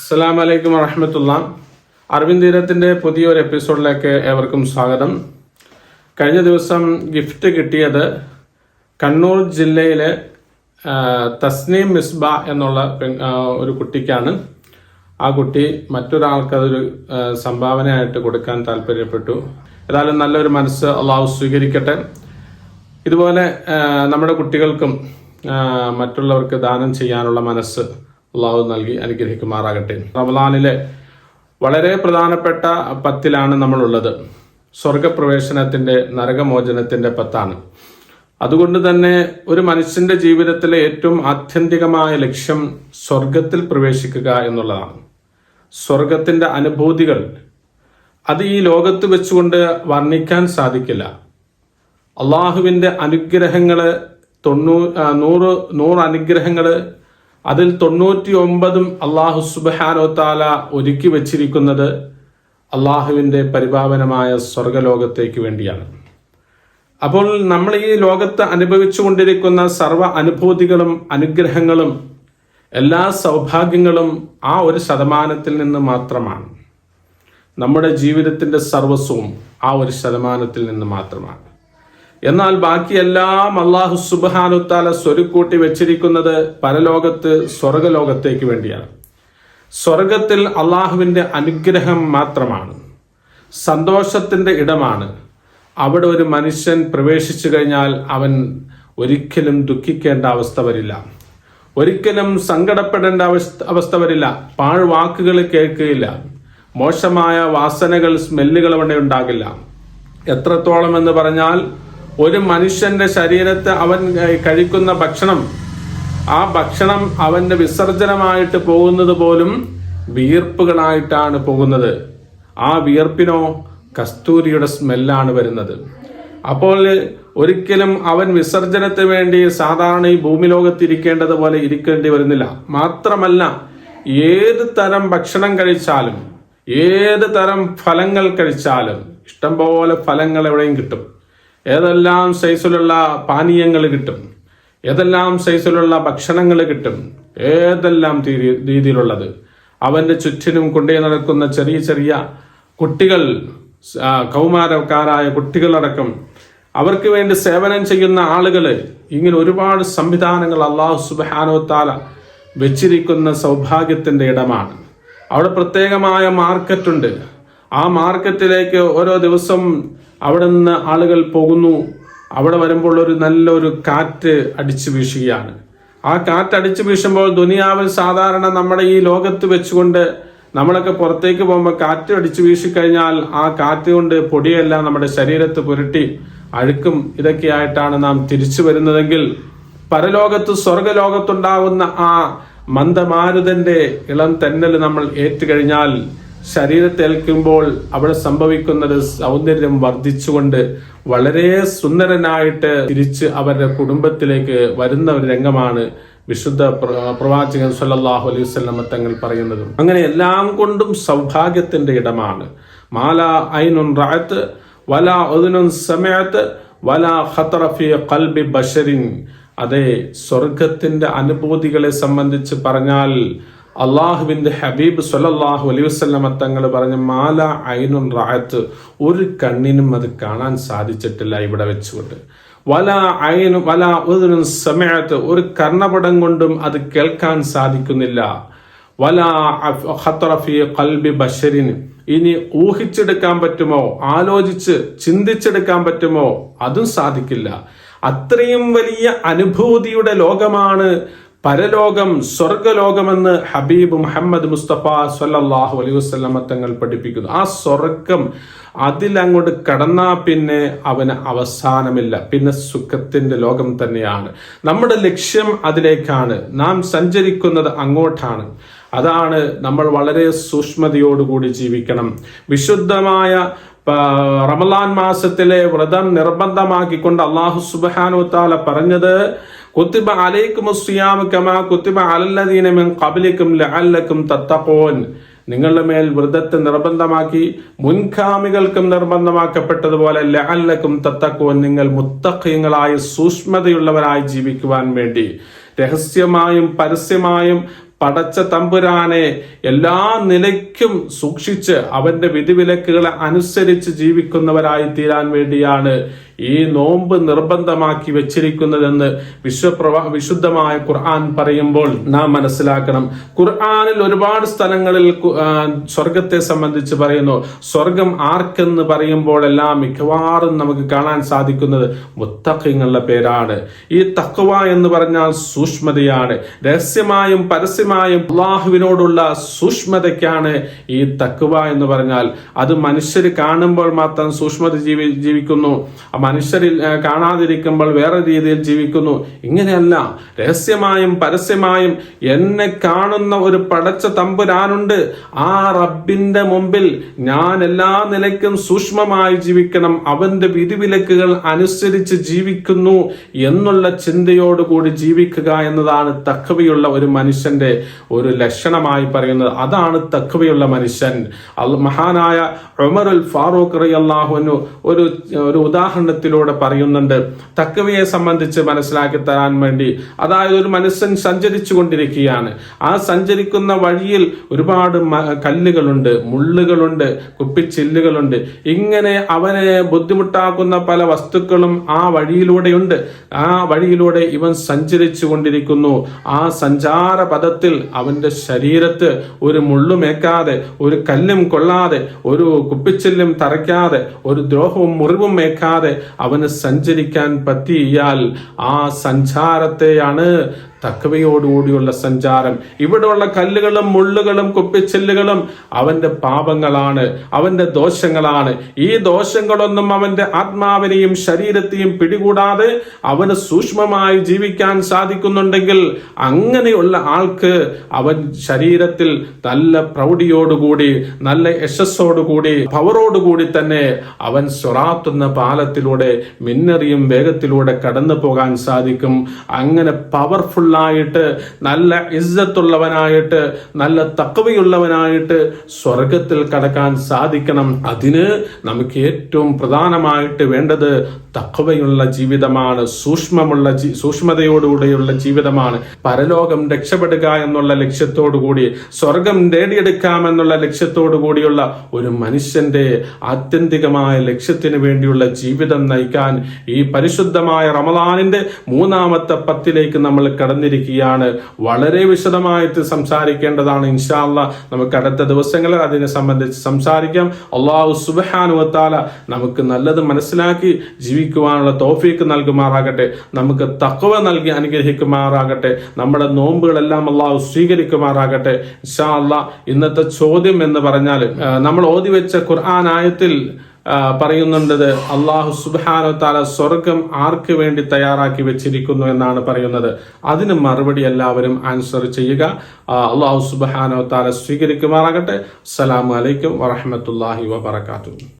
അസ്സാം വലൈക്കും വറഹമത്തുള്ള തീരത്തിന്റെ പുതിയൊരു എപ്പിസോഡിലേക്ക് ഏവർക്കും സ്വാഗതം. കഴിഞ്ഞ ദിവസം ഗിഫ്റ്റ് കിട്ടിയത് കണ്ണൂർ ജില്ലയിലെ തസ്നീം മിസ്ബ എന്നുള്ള ഒരു കുട്ടിക്കാണ്. ആ കുട്ടി മറ്റൊരാൾക്ക് അതൊരു സംഭാവനയായിട്ട് കൊടുക്കാൻ താല്പര്യപ്പെട്ടു. ഏതായാലും നല്ലൊരു മനസ്സ് അള്ളാഹു സ്വീകരിക്കട്ടെ. ഇതുപോലെ നമ്മുടെ കുട്ടികൾക്കും മറ്റുള്ളവർക്ക് ദാനം ചെയ്യാനുള്ള മനസ്സ് അള്ളാഹു നൽകി അനുഗ്രഹിക്കുമാറാകട്ടെ. റമലാനിലെ വളരെ പ്രധാനപ്പെട്ട പത്തിലാണ് നമ്മളുള്ളത്. സ്വർഗപ്രവേശനത്തിന്റെ നരകമോചനത്തിന്റെ പത്താണ്. അതുകൊണ്ട് തന്നെ ഒരു മനുഷ്യന്റെ ജീവിതത്തിലെ ഏറ്റവും ആത്യന്തികമായ ലക്ഷ്യം സ്വർഗത്തിൽ പ്രവേശിക്കുക എന്നുള്ളതാണ്. സ്വർഗത്തിന്റെ അനുഭൂതികൾ അത് ഈ ലോകത്ത് വെച്ചുകൊണ്ട് വർണിക്കാൻ സാധിക്കില്ല. അള്ളാഹുവിന്റെ അനുഗ്രഹങ്ങൾ തൊണ്ണൂ നൂറ് നൂറ് അനുഗ്രഹങ്ങൾ അതിൽ തൊണ്ണൂറ്റി ഒമ്പതും അള്ളാഹു സുബഹാനോ താല ഒരുക്കി വച്ചിരിക്കുന്നത് അള്ളാഹുവിന്റെ പരിപാവനമായ സ്വർഗലോകത്തേക്ക് വേണ്ടിയാണ്. അപ്പോൾ നമ്മൾ ഈ ലോകത്ത് അനുഭവിച്ചു കൊണ്ടിരിക്കുന്ന സർവ അനുഭൂതികളും അനുഗ്രഹങ്ങളും എല്ലാ സൗഭാഗ്യങ്ങളും ആ ഒരു ശതമാനത്തിൽ നിന്ന് മാത്രമാണ്. നമ്മുടെ ജീവിതത്തിന്റെ സർവസ്വവും ആ ഒരു ശതമാനത്തിൽ നിന്ന് മാത്രമാണ്. എന്നാൽ ബാക്കിയെല്ലാം അള്ളാഹു സുബാനുത്താല സ്വരുക്കൂട്ടി വെച്ചിരിക്കുന്നത് പരലോകത്ത് സ്വർഗലോകത്തേക്ക് വേണ്ടിയാണ്. സ്വർഗത്തിൽ അള്ളാഹുവിന്റെ അനുഗ്രഹം മാത്രമാണ്. സന്തോഷത്തിന്റെ ഇടമാണ്. അവിടെ ഒരു മനുഷ്യൻ പ്രവേശിച്ചു കഴിഞ്ഞാൽ അവൻ ഒരിക്കലും ദുഃഖിക്കേണ്ട അവസ്ഥ വരില്ല. ഒരിക്കലും സങ്കടപ്പെടേണ്ട അവസ്ഥ അവസ്ഥ വരില്ല. പാഴ്വാക്കുകൾ കേൾക്കുകയില്ല. മോശമായ വാസനകൾ സ്മെല്ലുകൾ അവിടെ ഉണ്ടാകില്ല. എത്രത്തോളം എന്ന് പറഞ്ഞാൽ ഒരു മനുഷ്യന്റെ ശരീരത്തെ അവൻ കഴിക്കുന്ന ഭക്ഷണം ആ ഭക്ഷണം അവന്റെ വിസർജനമായിട്ട് പോകുന്നത് പോലും വിയർപ്പുകളായിട്ടാണ് പോകുന്നത്. ആ വിയർപ്പിനോ കസ്തൂരിയുടെ സ്മെല്ലാണ് വരുന്നത്. അപ്പോൾ ഒരിക്കലും അവൻ വിസർജനത്തിന് വേണ്ടി സാധാരണ ഈ ഭൂമി ലോകത്ത് ഇരിക്കേണ്ടത് പോലെ ഇരിക്കേണ്ടി വരുന്നില്ല. മാത്രമല്ല ഏത് തരം ഭക്ഷണം കഴിച്ചാലും ഏത് തരം ഫലങ്ങൾ കഴിച്ചാലും ഇഷ്ടംപോലെ ഫലങ്ങൾ എവിടെയും കിട്ടും. ഏതെല്ലാം സൈസിലുള്ള പാനീയങ്ങൾ കിട്ടും? ഏതെല്ലാം സൈസിലുള്ള ഭക്ഷണങ്ങൾ കിട്ടും? ഏതെല്ലാം രീതിയിലുള്ളത്? അവന്റെ ചുറ്റിനും കൊണ്ടേ നടക്കുന്ന ചെറിയ ചെറിയ കുട്ടികൾ കൗമാരക്കാരായ കുട്ടികളടക്കം അവർക്ക് വേണ്ടി സേവനം ചെയ്യുന്ന ആളുകൾ ഇങ്ങനെ ഒരുപാട് സംവിധാനങ്ങൾ അള്ളാഹു സുബാനോത്താല താല വെച്ചിരിക്കുന്ന സൗഭാഗ്യത്തിന്റെ ഇടമാണ്. അവിടെ പ്രത്യേകമായ മാർക്കറ്റുണ്ട്. ആ മാർക്കറ്റിലേക്ക് ഓരോ ദിവസം അവിടെ നിന്ന് ആളുകൾ പോകുന്നു. അവിടെ വരുമ്പോൾ ഒരു നല്ലൊരു കാറ്റ് അടിച്ചു വീശുകയാണ്. ആ കാറ്റ് അടിച്ചു വീശുമ്പോൾ ദുനിയാവിൽ സാധാരണ നമ്മുടെ ഈ ലോകത്ത് വെച്ചുകൊണ്ട് നമ്മളൊക്കെ പുറത്തേക്ക് പോകുമ്പോൾ കാറ്റ് അടിച്ചു വീശിക്കഴിഞ്ഞാൽ ആ കാറ്റ് കൊണ്ട് പൊടിയെല്ലാം നമ്മുടെ ശരീരത്ത് പുരട്ടി അഴുക്കും. ഇതൊക്കെയായിട്ടാണ് നാം തിരിച്ചു വരുന്നതെങ്കിൽ പരലോകത്ത് സ്വർഗലോകത്തുണ്ടാകുന്ന ആ മന്ദമാരുതന്റെ ഇളം തെന്നൽ നമ്മൾ ഏറ്റുകഴിഞ്ഞാൽ ശരീരത്തേൽക്കുമ്പോൾ അവിടെ സംഭവിക്കുന്നത് സൗന്ദര്യം വർദ്ധിച്ചുകൊണ്ട് വളരെ സുന്ദരനായിട്ട് തിരിച്ച് അവരുടെ കുടുംബത്തിലേക്ക് വരുന്ന ഒരു രംഗമാണ് വിശുദ്ധ പ്രവാചകൻ സല്ലാഹു അലൈഹി വസല്ലം തങ്ങൾ പറയുന്നത്. അങ്ങനെ എല്ലാം കൊണ്ടും സൗഭാഗ്യത്തിന്റെ ഇടമാണ്. മാല ഐനുൻ റാത്ത് വല ഉദുനുൻ സമയത്ത് വല ഖത്തറഫി കൽബി ബഷരിൻ. അതെ സ്വർഗത്തിന്റെ അനുഭൂതികളെ സംബന്ധിച്ച് പറഞ്ഞാൽ അള്ളാഹുവിന്റെ ഹബീബ് സൊല്ലാഹു അലൈഹി വസ്ലമ തങ്ങൾ പറഞ്ഞ മാല ഐനുൻ റായത്ത് ഒരു കണ്ണിനും അത് കാണാൻ സാധിച്ചിട്ടില്ല ഇവിടെ വെച്ചുകൊണ്ട്. വല ഐനു വല ഒരു സമയത്ത് ഒരു കർണപടം കൊണ്ടും അത് കേൾക്കാൻ സാധിക്കുന്നില്ല. വല ഹത്തറഫി കൽബി ബഷരിന് ഇനി ഊഹിച്ചെടുക്കാൻ പറ്റുമോ? ആലോചിച്ച് ചിന്തിച്ചെടുക്കാൻ പറ്റുമോ? അതും സാധിക്കില്ല. അത്രയും വലിയ അനുഭൂതിയുടെ ലോകമാണ് പരലോകം സ്വർഗലോകമെന്ന് ഹബീബ് മുഹമ്മദ് മുസ്തഫ സല്ലല്ലാഹു അലൈഹി വസ്ലമ തങ്ങൾ പഠിപ്പിക്കുന്നു. ആ സ്വർഗം അതിലങ്ങോട്ട് കടന്നാ പിന്നെ അവന് അവസാനമില്ല. പിന്നെ സുഖത്തിന്റെ ലോകം തന്നെയാണ്. നമ്മുടെ ലക്ഷ്യം അതിലേക്കാണ്. നാം സഞ്ചരിക്കുന്നത് അങ്ങോട്ടാണ്. അതാണ് നമ്മൾ വളരെ സൂക്ഷ്മതയോടുകൂടി ജീവിക്കണം. വിശുദ്ധമായ റമലാൻ മാസത്തിലെ വ്രതം നിർബന്ധമാക്കിക്കൊണ്ട് അള്ളാഹു സുബ്ഹാനഹു താല പറഞ്ഞത് കുത്തിബ അലൈക്കും കമാ കുത്തിബ അലല്ലദീന മിൻ ഖബ്ലിക്കും ലഅല്ലക്കും തത്തഖൂൻ നിങ്ങളുടെ മേൽ വ്രതത്തെ നിർബന്ധമാക്കി മുൻഗാമികൾക്കും നിർബന്ധമാക്കപ്പെട്ടതുപോലെ ലഅല്ലക്കും തത്തഖൂൻ നിങ്ങൾ മുത്തഖീങ്ങളായ സൂക്ഷ്മതയുള്ളവരായി ജീവിക്കുവാൻ വേണ്ടി. രഹസ്യമായും പരസ്യമായും പടച്ച തമ്പുരാനെ എല്ലാ നിലയ്ക്കും സൂക്ഷിച്ച് അവന്റെ വിധിവിലക്കുകളെ അനുസരിച്ച് ജീവിക്കുന്നവരായി തീരാൻ വേണ്ടിയാണ് ഈ നോമ്പ് നിർബന്ധമാക്കി വെച്ചിരിക്കുന്നതെന്ന് വിശ്വപ്രവ വിശുദ്ധമായ ഖുർആൻ പറയുമ്പോൾ നാം മനസ്സിലാക്കണം. ഖുർആനിൽ ഒരുപാട് സ്ഥലങ്ങളിൽ സ്വർഗത്തെ സംബന്ധിച്ച് പറയുന്നു. സ്വർഗം ആർക്കെന്ന് പറയുമ്പോഴെല്ലാം മിക്കവാറും നമുക്ക് കാണാൻ സാധിക്കുന്നത് മുത്തഖിങ്ങളുടെ പേരാണ്. ഈ തക്വ എന്ന് പറഞ്ഞാൽ സൂക്ഷ്മതയാണ്. രഹസ്യമായും പരസ്യമായും അള്ളാഹുവിനോടുള്ള സൂക്ഷ്മതയ്ക്കാണ് ഈ തക്വ എന്ന് പറഞ്ഞാൽ. അത് മനുഷ്യർ കാണുമ്പോൾ മാത്രം സൂക്ഷ്മത ജീവി ജീവിക്കുന്നു. മനുഷ്യരിൽ കാണാതിരിക്കുമ്പോൾ വേറെ രീതിയിൽ ജീവിക്കുന്നു. ഇങ്ങനെയല്ല രഹസ്യമായും പരസ്യമായും എന്നെ കാണുന്ന ഒരു പടച്ച തമ്പുരാനുണ്ട്. ആ റബ്ബിന്റെ മുമ്പിൽ ഞാൻ എല്ലാ നിലയ്ക്കും സൂക്ഷ്മമായി ജീവിക്കണം. അവന്റെ വിധിവിലക്കുകൾ അനുസരിച്ച് ജീവിക്കുന്നു എന്നുള്ള ചിന്തയോടുകൂടി ജീവിക്കുക എന്നതാണ് തക്കവയുള്ള ഒരു മനുഷ്യന്റെ ഒരു ലക്ഷണമായി പറയുന്നത്. അതാണ് തക്കവയുള്ള മനുഷ്യൻ. മഹാനായ ഉമറുൽ ഫാറൂഖ് റളിയല്ലാഹുവിനു ഒരു ഒരു ഉദാഹരണത്തിലൂടെ പറയുന്നുണ്ട്. തക്കവയെ സംബന്ധിച്ച് മനസ്സിലാക്കി തരാൻ വേണ്ടി. അതായത് ഒരു മനുഷ്യൻ സഞ്ചരിച്ചു കൊണ്ടിരിക്കുകയാണ് ആ സഞ്ചരിക്കുന്ന വഴിയിൽ ഒരുപാട് കല്ലുകളുണ്ട് മുള്ളുകളുണ്ട് കുപ്പിച്ചില്ലുകളുണ്ട്. ഇങ്ങനെ അവനെ ബുദ്ധിമുട്ടാക്കുന്ന പല വസ്തുക്കളും ആ വഴിയിലൂടെയുണ്ട്. ആ വഴിയിലൂടെ ഇവൻ സഞ്ചരിച്ചു കൊണ്ടിരിക്കുന്നു ആ സഞ്ചാര പദത്തിൽ അവന്റെ ശരീരത്ത് ഒരു മുള്ളുമേക്കാതെ ഒരു കല്ലും കൊള്ളാതെ ഒരു കുപ്പിച്ചില്ലും തറയ്ക്കാതെ ഒരു ദ്രോഹവും മുറിവും മേക്കാതെ അവന് സഞ്ചരിക്കാൻ പറ്റിയാൽ ആ സഞ്ചാരത്തെയാണ് തക്കവയോടുകൂടിയുള്ള സഞ്ചാരം. ഇവിടെയുള്ള കല്ലുകളും മുള്ളുകളും കുപ്പിച്ചില്ലുകളും അവന്റെ പാപങ്ങളാണ് അവന്റെ ദോഷങ്ങളാണ്. ഈ ദോഷങ്ങളൊന്നും അവന്റെ ആത്മാവിനെയും ശരീരത്തെയും പിടികൂടാതെ അവന് സൂക്ഷ്മമായി ജീവിക്കാൻ സാധിക്കുന്നുണ്ടെങ്കിൽ അങ്ങനെയുള്ള ആൾക്ക് അവൻ ശരീരത്തിൽ നല്ല പ്രൗഢിയോടുകൂടി നല്ല യശസ്സോടുകൂടി പവറോടുകൂടി തന്നെ അവൻ സ്വറാത്തുന്ന പാലത്തിലൂടെ മിന്നറിയും വേഗത്തിലൂടെ കടന്നു പോകാൻ സാധിക്കും. അങ്ങനെ പവർഫുൾ ആയിട്ട് നല്ല ഇസ്സത്തുള്ളവനായിട്ട് നല്ല തക്കവയുള്ളവനായിട്ട് സ്വർഗത്തിൽ കടക്കാൻ സാധിക്കണം. അതിന് നമുക്ക് ഏറ്റവും പ്രധാനമായിട്ട് വേണ്ടത് തക്കവയുള്ള ജീവിതമാണ് സൂക്ഷ്മമുള്ള സൂക്ഷ്മതയോടുകൂടിയുള്ള ജീവിതമാണ്. പരലോകം രക്ഷപ്പെടുക എന്നുള്ള ലക്ഷ്യത്തോടുകൂടി സ്വർഗം നേടിയെടുക്കാമെന്നുള്ള ലക്ഷ്യത്തോടു കൂടിയുള്ള ഒരു മനുഷ്യന്റെ ആത്യന്തികമായ ലക്ഷ്യത്തിന് വേണ്ടിയുള്ള ജീവിതം നയിക്കാൻ ഈ പരിശുദ്ധമായ റമദാനിന്റെ മൂന്നാമത്തെ പത്തിലേക്ക് നമ്മൾ കടന്നിരിക്കുകയാണ് വളരെ വിശദമായിട്ട് സംസാരിക്കേണ്ടതാണ് ഇൻഷാല്ല നമുക്ക് അടുത്ത ദിവസങ്ങളിൽ അതിനെ സംബന്ധിച്ച് സംസാരിക്കാം. അള്ളാഹു സുബാനുവത്താല നമുക്ക് നല്ലത് മനസ്സിലാക്കി ജീവിക്കുവാനുള്ള തോഫീക്ക് നൽകുമാറാകട്ടെ. നമുക്ക് തക്കവ നൽകി അനുഗ്രഹിക്കുമാറാകട്ടെ. നമ്മുടെ നോമ്പുകളെല്ലാം അള്ളാഹു സ്വീകരിക്കുമാറാകട്ടെ. ഇൻഷാ അല്ലാ ഇന്നത്തെ ചോദ്യം എന്ന് പറഞ്ഞാൽ നമ്മൾ ഓതി വെച്ച ഖുർആൻ ആയത്തിൽ പറയുന്നുണ്ടത് അള്ളാഹു സുബാനോ താല സ്വർഗം ആർക്ക് വേണ്ടി തയ്യാറാക്കി വെച്ചിരിക്കുന്നു എന്നാണ് പറയുന്നത്. അതിന് മറുപടി എല്ലാവരും ആൻസർ ചെയ്യുക. അള്ളാഹു സുബാനോ താല സ്വീകരിക്കുമാറാകട്ടെ. അസ്സലാമലൈക്കും വറഹമത്തല്ലാഹി വബർക്കാത്തു